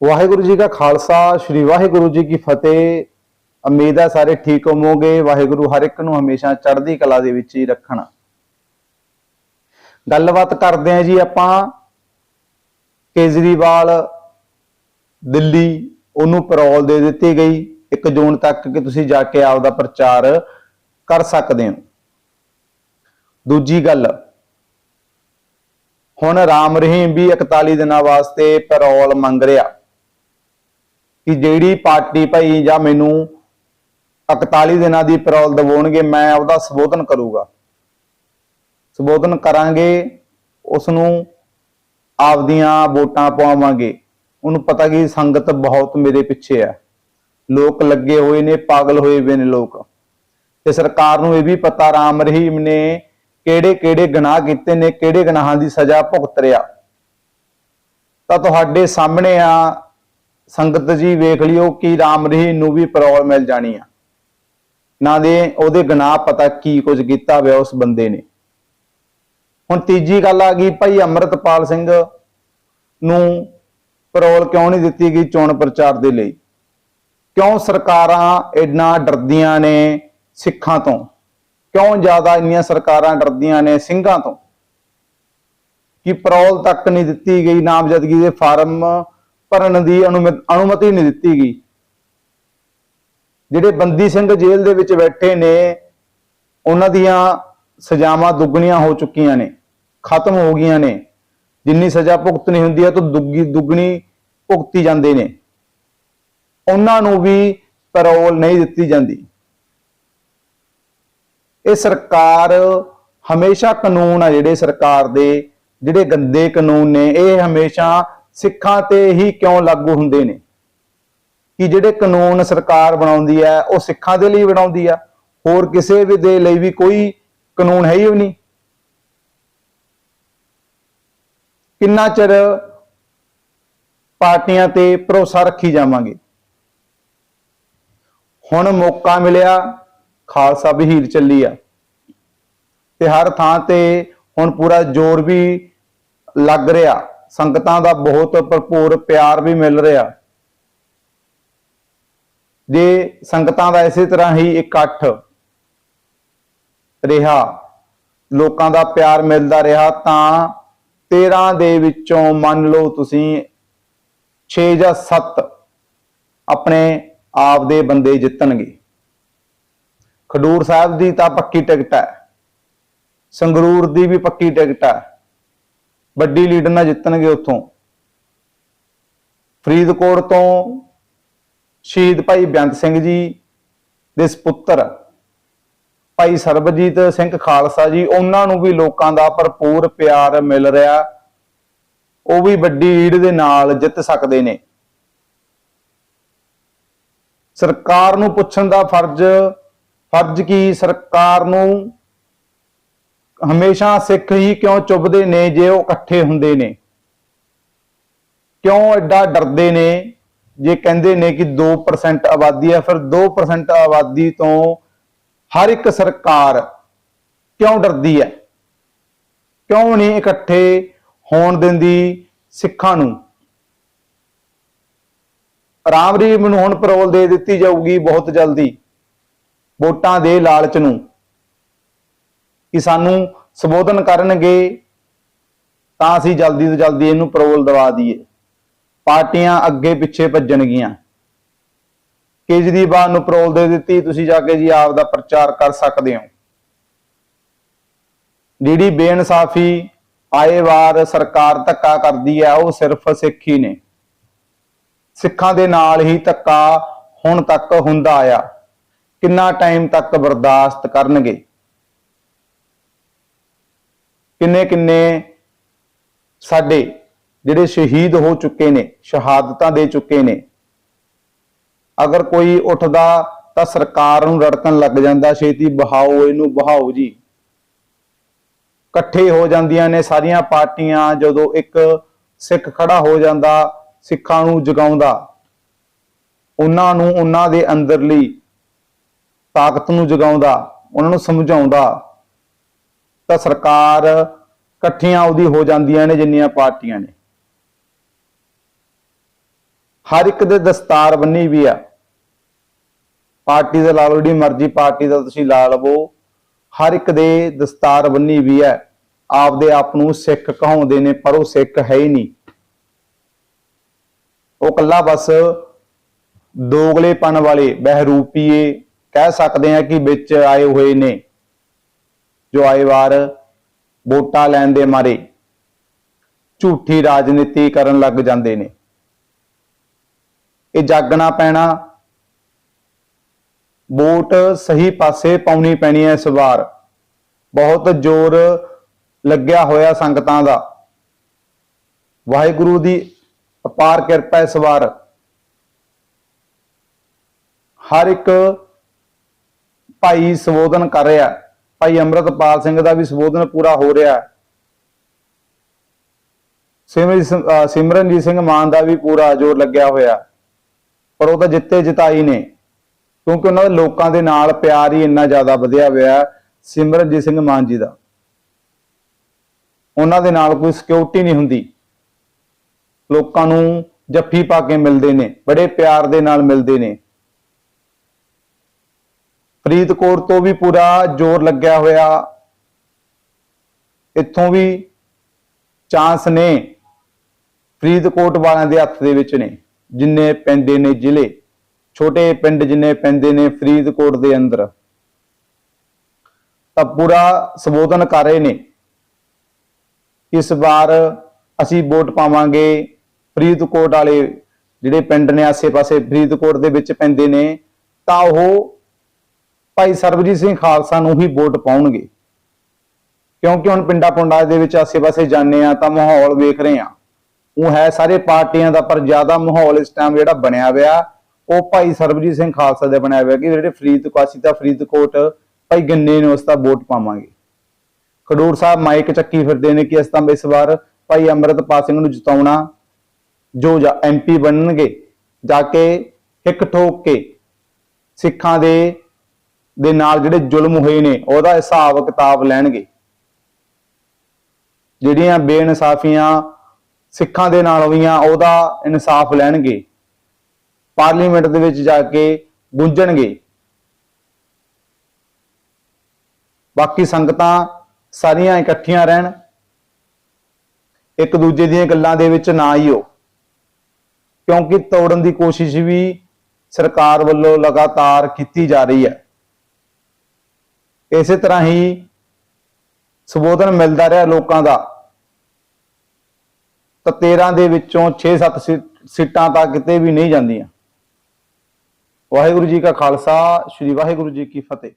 ਵਾਹਿਗੁਰੂ ਜੀ ਕਾ ਖਾਲਸਾ, ਸ੍ਰੀ ਵਾਹਿਗੁਰੂ ਜੀ ਕੀ ਫਤਿਹ। ਉਮੀਦ ਹੈ ਸਾਰੇ ਠੀਕ ਹੋਵੋਗੇ। ਵਾਹਿਗੁਰੂ ਹਰ ਇੱਕ ਨੂੰ ਹਮੇਸ਼ਾ ਚੜ੍ਹਦੀ ਕਲਾ ਦੇ ਵਿੱਚ ਹੀ ਰੱਖਣਾ। ਗੱਲਬਾਤ ਕਰਦੇ ਹਾਂ ਜੀ ਆਪਾਂ। ਕੇਜਰੀਵਾਲ ਦਿੱਲੀ, ਉਹਨੂੰ ਪੈਰੋਲ ਦੇ ਦਿੱਤੀ ਗਈ। 1 ਜੂਨ ਤੱਕ ਕਿ ਤੁਸੀਂ ਜਾ ਕੇ ਆਪਦਾ ਪ੍ਰਚਾਰ ਕਰ ਸਕਦੇ ਹੋ। ਦੂਜੀ ਗੱਲ, ਹੁਣ ਰਾਮ ਰਹੀਮ ਵੀ 41 ਦਿਨਾਂ ਵਾਸਤੇ ਪੈਰੋਲ ਮੰਗ ਰਿਹਾ। ਕਿ ਜਿਹੜੀ ਪਾਰਟੀ ਭਾਈ ਜਾਂ ਮੈਨੂੰ 41 ਦਿਨਾਂ ਦੀ ਪੈਰੋਲ ਦਿਵਾਉਣਗੇ ਮੈਂ ਉਹਦਾ ਸੰਬੋਧਨ ਕਰੂਗਾ। ਸੰਬੋਧਨ ਕਰਾਂਗੇ ਉਸ ਨੂੰ ਆਪਦੀਆਂ ਵੋਟਾਂ ਪਵਾਵਾਂਗੇ ਉਹਨੂੰ ਪਤਾ ਕਿ ਸੰਗਤ ਬਹੁਤ ਮੇਰੇ ਪਿੱਛੇ ਹੈ। ਲੋਕ ਲੱਗੇ ਹੋਏ ਨੇ, ਪਾਗਲ ਹੋਏ ਹੋਏ ਨੇ ਲੋਕ। ਤੇ ਸਰਕਾਰ ਨੂੰ ਇਹ ਵੀ ਪਤਾ, ਰਾਮ ਰਹੀਮ ਨੇ ਕਿਹੜੇ ਕਿਹੜੇ ਗੁਨਾਹ ਕੀਤੇ ਨੇ, ਕਿਹੜੇ ਗੁਨਾਹਾਂ ਦੀ ਸਜ਼ਾ ਭੁਗਤ ਰਿਹਾ ਤਾਂ ਤੁਹਾਡੇ ਸਾਹਮਣੇ ਆ ਸੰਗਤ ਜੀ ਵੇਖ ਲਿਓ ਕਿ ਰਾਮ ਰਹੀਮ ਨੂੰ ਵੀ ਪਰੋਲ ਮਿਲ ਜਾਣੀ ਆ। ਨਾ ਦੇ ਉਹਦੇ ਗੁਨਾਹ ਪਤਾ ਕੀ ਕੁਝ ਕੀਤਾ ਹੋਇਆ ਉਸ ਬੰਦੇ ਨੇ। ਹੁਣ ਤੀਜੀ ਗੱਲ ਆ ਗਈ, ਭਾਈ ਅਮਰਤਪਾਲ ਸਿੰਘ ਨੂੰ ਪਰੋਲ ਕਿਉਂ ਨਹੀਂ ਦਿੱਤੀ ਗਈ ਚੋਣ ਪ੍ਰਚਾਰ ਦੇ ਲਈ? ਕਿਉਂ ਸਰਕਾਰਾਂ ਇੰਨਾ ਡਰਦੀਆਂ ਨੇ ਸਿੱਖਾਂ ਤੋਂ? ਕਿਉਂ ਜ਼ਿਆਦਾ ਇੰਨੀਆਂ ਸਰਕਾਰਾਂ ਡਰਦੀਆਂ ਨੇ ਸਿੰਘਾਂ ਤੋਂ? ਕਿ ਪਰੋਲ ਤੱਕ ਨਹੀਂ ਦਿੱਤੀ ਗਈ ਨਾਮਜ਼ਦਗੀ ਦੇ ਫਾਰਮ ਭਰਨ ਦੀ ਅਨੁਮਤੀ ਨਹੀਂ ਦਿੱਤੀ ਗਈ। ਜਿਹੜੇ ਬੰਦੀ ਸਿੰਘ ਜੇਲ੍ਹ ਦੇ ਵਿੱਚ ਬੈਠੇ ਨੇ, ਉਹਨਾਂ ਦੀਆਂ ਸਜ਼ਾਵਾਂ ਦੁੱਗਣੀਆਂ ਹੋ ਚੁੱਕੀਆਂ ਨੇ, ਖਤਮ ਹੋ ਗਈਆਂ ਨੇ। ਜਿੰਨੀ ਸਜ਼ਾ ਭੁਗਤਣੀ ਹੁੰਦੀ ਹੈ, ਤਾਂ ਦੁੱਗੀ, ਦੁੱਗਣੀ ਭੁਗਤੀ ਜਾਂਦੇ ਨੇ। ਉਹਨਾਂ ਨੂੰ ਵੀ ਪੈਰੋਲ ਨਹੀਂ ਦਿੱਤੀ ਜਾਂਦੀ। ਇਹ ਸਰਕਾਰ ਹਮੇਸ਼ਾ ਕਾਨੂੰਨ ਆ ਜਿਹੜੇ ਸਰਕਾਰ ਦੇ, ਜਿਹੜੇ ਗੰਦੇ ਕਾਨੂੰਨ ਨੇ, ਇਹ ਹਮੇਸ਼ਾ ਸਿੱਖਾਂ ਤੇ ਹੀ ਕਿਉਂ ਲਾਗੂ ਹੁੰਦੇ ਨੇ? ਕਿ ਜਿਹੜੇ ਕਾਨੂੰਨ ਸਰਕਾਰ ਬਣਾਉਂਦੀ ਹੈ, ਉਹ ਸਿੱਖਾਂ ਦੇ ਲਈ ਬਣਾਉਂਦੀ ਆ, ਹੋਰ ਕਿਸੇ ਵੀ ਦੇ ਲਈ ਵੀ ਕੋਈ ਕਾਨੂੰਨ ਹੈ ਹੀ ਨਹੀਂ। ਕਿੰਨਾ ਚਿਰ ਪਾਰਟੀਆਂ ਤੇ ਭਰੋਸਾ ਰੱਖੀ ਜਾਵਾਂਗੇ? ਹੁਣ ਮੌਕਾ ਮਿਲਿਆ, ਖਾਲਸਾ ਬਹੀਰ ਚੱਲੀ ਆ। ਤੇ ਹਰ ਥਾਂ ਤੇ ਹੁਣ ਪੂਰਾ ਜ਼ੋਰ ਵੀ ਲੱਗ ਰਿਹਾ। ਸੰਗਤਾਂ ਦਾ ਬਹੁਤ ਭਰਪੂਰ ਪਿਆਰ ਵੀ ਮਿਲ ਰਿਹਾ। ਜੇ ਸੰਗਤਾਂ ਦਾ ਇਸੇ ਤਰ੍ਹਾਂ ਹੀ ਇਕੱਠ ਰਿਹਾ, ਲੋਕਾਂ ਦਾ ਪਿਆਰ ਮਿਲਦਾ ਰਿਹਾ, ਤਾਂ 13 ਦੇ ਵਿੱਚੋਂ ਮੰਨ ਲਓ ਤੁਸੀਂ 6 ਜਾਂ 7 ਆਪਣੇ ਆਪ ਦੇ ਬੰਦੇ ਜਿੱਤਣਗੇ। ਖਡੂਰ ਸਾਹਿਬ ਦੀ ਤਾਂ ਪੱਕੀ ਟਿਕਟ ਹੈ, ਸੰਗਰੂਰ ਦੀ ਵੀ ਪੱਕੀ ਟਿਕਟ ਹੈ। ਵੱਡੀ ਲੀਡ ਨਾਲ ਜਿੱਤਣਗੇ ਉੱਥੋਂ। ਫਰੀਦਕੋਟ ਤੋਂ ਸ਼ਹੀਦ ਭਾਈ ਬੇਅੰਤ ਸਿੰਘ ਜੀ ਦੇ ਸੁਪੁੱਤਰ, ਭਾਈ ਸਰਬਜੀਤ ਸਿੰਘ ਖਾਲਸਾ ਜੀ, ਉਹਨਾਂ ਨੂੰ ਵੀ ਲੋਕਾਂ ਦਾ ਭਰਪੂਰ ਪਿਆਰ ਮਿਲ ਰਿਹਾ। ਉਹ ਵੀ ਵੱਡੀ ਲੀਡ ਦੇ ਨਾਲ ਜਿੱਤ ਸਕਦੇ ਨੇ। ਸਰਕਾਰ ਨੂੰ ਪੁੱਛਣ ਦਾ ਫਰਜ਼ ਫਰਜ਼ ਕੀ ਸਰਕਾਰ ਨੂੰ ਹਮੇਸ਼ਾ ਸਿੱਖ ਹੀ ਕਿਉਂ ਚੁੱਭਦੇ ਨੇ ਜੇ ਉਹ ਇਕੱਠੇ ਹੁੰਦੇ ਨੇ? ਕਿਉਂ ਐਡਾ ਡਰਦੇ ਨੇ ਜੇ ਕਹਿੰਦੇ ਨੇ ਕਿ 2% ਆਬਾਦੀ ਹੈ, ਫਿਰ 2% ਆਬਾਦੀ ਤੋਂ ਹਰ ਇੱਕ ਸਰਕਾਰ ਕਿਉਂ ਡਰਦੀ ਹੈ? ਕਿਉਂ ਨਹੀਂ ਇਕੱਠੇ ਹੋਣ ਦਿੰਦੀ ਸਿੱਖਾਂ ਨੂੰ? ਰਾਮ ਰੀਮ ਨੂੰ ਹੁਣ ਪਰੋਲ ਦੇ ਦਿੱਤੀ ਜਾਊਗੀ ਬਹੁਤ ਜਲਦੀ, ਵੋਟਾਂ ਦੇ ਲਾਲਚ ਨੂੰ। ਕਿ ਸਾਨੂੰ ਸੰਬੋਧਨ ਕਰਨਗੇ, ਤਾਂ ਅਸੀਂ ਜਲਦੀ ਤੋਂ ਜਲਦੀ ਇਹਨੂੰ ਪਰੋਲ ਦਵਾ ਦਈਏ। ਪਾਰਟੀਆਂ ਅੱਗੇ ਪਿੱਛੇ ਭੱਜਣਗੀਆਂ। ਕੇਜਰੀਵਾਲ ਨੂੰ ਪਰੋਲ ਦੇ ਦਿੱਤੀ, ਤੁਸੀਂ ਜਾ ਕੇ ਜੀ ਆਪ ਦਾ ਪ੍ਰਚਾਰ ਕਰ ਸਕਦੇ ਹੋ। ਜਿਹੜੀ ਬੇਇਨਸਾਫੀ ਆਏ ਵਾਰ ਸਰਕਾਰ ਧੱਕਾ ਕਰਦੀ ਹੈ, ਉਹ ਸਿਰਫ ਸਿੱਖ ਹੀ ਨੇ। ਸਿੱਖਾਂ ਦੇ ਨਾਲ ਹੀ ਧੱਕਾ ਹੁਣ ਤੱਕ ਹੁੰਦਾ ਆਇਆ। ਕਿੰਨਾ ਟਾਈਮ ਤੱਕ ਬਰਦਾਸ਼ਤ ਕਰਨਗੇ? ਕਿੰਨੇ ਕਿੰਨੇ ਸਾਡੇ ਜਿਹੜੇ ਸ਼ਹੀਦ ਹੋ ਚੁੱਕੇ ਨੇ, ਸ਼ਹਾਦਤਾਂ ਦੇ ਚੁੱਕੇ ਨੇ। ਅਗਰ ਕੋਈ ਉੱਠਦਾ ਤਾਂ ਸਰਕਾਰ ਨੂੰ ਰੜਕਣ ਲੱਗ ਜਾਂਦਾ, ਛੇਤੀ ਬਹਾਓ ਇਹਨੂੰ, ਬਹਾਓ ਜੀ। ਇਕੱਠੇ ਹੋ ਜਾਂਦੀਆਂ ਨੇ ਸਾਰੀਆਂ ਪਾਰਟੀਆਂ, ਜਦੋਂ ਇੱਕ ਸਿੱਖ ਖੜਾ ਹੋ ਜਾਂਦਾ, ਸਿੱਖਾਂ ਨੂੰ ਜਗਾਉਂਦਾ। ਉਹਨਾਂ ਨੂੰ ਉਹਨਾਂ ਦੇ ਅੰਦਰਲੀ ਤਾਕਤ ਨੂੰ ਜਗਾਉਂਦਾ, ਉਹਨਾਂ ਨੂੰ ਸਮਝਾਉਂਦਾ। ਤਾਂ ਸਰਕਾਰ ਇਕੱਠੀਆਂ ਉਹਦੀ ਹੋ ਜਾਂਦੀਆਂ ਨੇ, ਜਿੰਨੀਆਂ ਪਾਰਟੀਆਂ ਨੇ। ਹਰ ਇੱਕ ਦੇ ਦਸਤਾਰ ਬੰਨੀ ਵੀ ਆ। ਪਾਰਟੀ ਦਾ ਲਾ ਲਓ, ਜਿਹੜੀ ਮਰਜ਼ੀ ਪਾਰਟੀ ਦਾ ਤੁਸੀਂ ਲਾ ਲਵੋ, ਹਰ ਇੱਕ ਦੇ ਦਸਤਾਰ ਬੰਨੀ ਵੀ ਹੈ ਆਪਦੇ ਆਪ ਨੂੰ ਸਿੱਖ ਕਹਾਉਂਦੇ ਨੇ, ਪਰ ਉਹ ਸਿੱਖ ਹੈ ਹੀ ਨਹੀਂ। ਉਹ ਕੱਲਾ ਬਸ ਦੋਗਲੇਪਨ ਵਾਲੇ, ਬਹਿਰੂਪੀਏ ਕਹਿ ਸਕਦੇ ਆ ਕਿ ਵਿੱਚ ਆਏ ਹੋਏ ਨੇ। ਜੋ ਆਏ ਵਾਰ ਵੋਟਾਂ ਲੈਣ ਦੇ ਮਾਰੇ ਝੂਠੀ ਰਾਜਨੀਤੀ ਕਰਨ ਲੱਗ ਜਾਂਦੇ ਨੇ। ਇਹ ਜਾਗਣਾ ਪੈਣਾ, ਵੋਟ ਸਹੀ ਪਾਸੇ ਪਾਉਣੀ ਪੈਣੀ ਹੈ ਇਸ ਵਾਰ। ਬਹੁਤ ਜ਼ੋਰ ਲੱਗਿਆ ਹੋਇਆ ਸੰਗਤਾਂ ਦਾ। ਵਾਹਿਗੁਰੂ ਦੀ ਅਪਾਰ ਕਿਰਪਾ ਇਸ ਵਾਰ। ਹਰ ਇੱਕ ਭਾਈ ਸੰਬੋਧਨ ਕਰ ਰਿਹਾ। ਭਾਈ ਅੰਮ੍ਰਿਤਪਾਲ ਸਿੰਘ ਦਾ ਵੀ ਸੰਬੋਧਨ ਪੂਰਾ ਹੋ ਰਿਹਾ ਸਿਮਰ- ਸਿਮਰਨਜੀਤ ਸਿੰਘ ਮਾਨ ਦਾ ਵੀ ਪੂਰਾ ਜ਼ੋਰ ਲੱਗਿਆ ਹੋਇਆ। ਪਰ ਉਹ ਤਾਂ ਜਿੱਤੇ ਜਿਤਾਈ ਨੇ, ਕਿਉਂਕਿ ਉਹਨਾਂ ਦੇ ਲੋਕਾਂ ਦੇ ਨਾਲ ਪਿਆਰ ਹੀ ਇੰਨਾ ਜ਼ਿਆਦਾ ਵਧਿਆ ਹੋਇਆ ਸਿਮਰਨਜੀਤ ਸਿੰਘ ਮਾਨ ਜੀ ਦਾ। ਉਹਨਾਂ ਦੇ ਨਾਲ ਕੋਈ ਸਿਕਿਉਰਿਟੀ ਨਹੀਂ ਹੁੰਦੀ। ਲੋਕਾਂ ਨੂੰ ਜੱਫੀ ਪਾ ਕੇ ਮਿਲਦੇ ਨੇ, ਬੜੇ ਪਿਆਰ ਦੇ ਨਾਲ ਮਿਲਦੇ ਨੇ। ਫਰੀਦਕੋਟ ਤੋਂ ਵੀ ਪੂਰਾ ਜ਼ੋਰ ਲੱਗਿਆ ਹੋਇਆ। ਇੱਥੋਂ ਵੀ ਚਾਂਸ ਨੇ ਫਰੀਦਕੋਟ ਵਾਲਿਆਂ ਦੇ ਹੱਥ ਦੇ ਵਿੱਚ ਨੇ, ਜਿੰਨੇ ਪੈਂਦੇ ਨੇ ਜ਼ਿਲ੍ਹੇ। ਛੋਟੇ ਪਿੰਡ ਜਿੰਨੇ ਪੈਂਦੇ ਨੇ ਫਰੀਦਕੋਟ ਦੇ ਅੰਦਰ। ਤਾਂ ਪੂਰਾ ਸੰਬੋਧਨ ਕਰ ਰਹੇ ਨੇ। ਇਸ ਵਾਰ ਅਸੀਂ ਵੋਟ ਪਾਵਾਂਗੇ ਫਰੀਦਕੋਟ ਵਾਲੇ, ਜਿਹੜੇ ਪਿੰਡ ਨੇ ਆਸੇ-ਪਾਸੇ ਫਰੀਦਕੋਟ ਦੇ ਵਿੱਚ ਪੈਂਦੇ ਨੇ, ਤਾਂ ਉਹ ਭਾਈ ਸਰਬਜੀਤ ਸਿੰਘ ਖਾਲਸਾ ਨੂੰ ਹੀ ਵੋਟ ਪਾਉਣਗੇ। ਕਿਉਂਕਿ ਹੁਣ ਪਿੰਡਾਂ ਪੁੰਡਾਂ ਦੇ ਵਿੱਚ ਆਸੇ-ਪਾਸੇ ਜਾਂਦੇ ਆ ਤਾਂ ਮਾਹੌਲ ਵੇਖ ਰਹੇ ਆ। ਉਹ ਹੈ ਸਾਰੇ ਪਾਰਟੀਆਂ ਦਾ ਪਰ ਜ਼ਿਆਦਾ ਮਾਹੌਲ ਇਸ ਟਾਈਮ ਜਿਹੜਾ ਬਣਿਆ ਹੋਇਆ, ਉਹ ਭਾਈ ਸਰਬਜੀਤ ਸਿੰਘ ਖਾਲਸਾ ਦਾ ਬਣਿਆ ਹੋਇਆ ਕਿ ਜਿਹੜੇ ਫਰੀਦਕੋਟ ਅਸੀਂ ਫਰੀਦਕੋਟ, ਭਾਈ ਗੰਨੇ ਨੂੰ ਉਸ ਦਾ ਵੋਟ ਪਾਵਾਂਗੇ। ਖਡੂਰ ਸਾਹਿਬ ਮਾਈਕ ਚੱਕੀ ਫਿਰਦੇ ਨੇ ਕਿ ਅਸੀਂ ਤਾਂ ਇਸ ਵਾਰ ਭਾਈ ਅੰਮ੍ਰਿਤਪਾਲ ਸਿੰਘ ਨੂੰ ਜਿਤਾਉਣਾ, ਜੋ ਐਮਪੀ ਬਣਨਗੇ, ਜਾ ਕੇ ਇੱਕ ਠੋਕ ਕੇ ਸਿੱਖਾਂ ਦੇ ਦੇ ਨਾਲ ਜਿਹੜੇ ਜ਼ੁਲਮ ਹੋਏ ਨੇ, ਉਹਦਾ ਹਿਸਾਬ ਕਿਤਾਬ ਲੈਣਗੇ। ਜਿਹੜੀਆਂ ਬੇਇਨਸਾਫੀਆਂ ਸਿੱਖਾਂ ਦੇ ਨਾਲ ਹੋਈਆਂ, ਉਹਦਾ ਇਨਸਾਫ ਲੈਣਗੇ। ਪਾਰਲੀਮੈਂਟ ਦੇ ਵਿੱਚ ਜਾ ਕੇ ਗੁੰਜਣਗੇ। ਬਾਕੀ ਸੰਗਤਾਂ ਸਾਰੀਆਂ ਇਕੱਠੀਆਂ ਰਹਿਣ। ਇੱਕ ਦੂਜੇ ਦੀਆਂ ਗੱਲਾਂ ਦੇ ਵਿੱਚ ਨਾ ਹੀ ਹੋ ਕਿਉਂਕਿ ਤੋੜਨ ਦੀ ਕੋਸ਼ਿਸ਼ ਵੀ ਸਰਕਾਰ ਵੱਲੋਂ ਲਗਾਤਾਰ ਕੀਤੀ ਜਾ ਰਹੀ ਹੈ। ਇਸੇ ਤਰ੍ਹਾਂ ਹੀ ਸੰਬੋਧਨ ਮਿਲਦਾ ਰਿਹਾ ਲੋਕਾਂ ਦਾ। ਤਾਂ 13 ਦੇ ਵਿੱਚੋਂ 6-7 ਸੀਟਾਂ ਤਾਂ ਕਿਤੇ ਵੀ ਨਹੀਂ ਜਾਂਦੀਆਂ। ਵਾਹਿਗੁਰੂ ਜੀ ਕਾ ਖਾਲਸਾ, ਸ੍ਰੀ ਵਾਹਿਗੁਰੂ ਜੀ ਕੀ ਫਤਿਹ।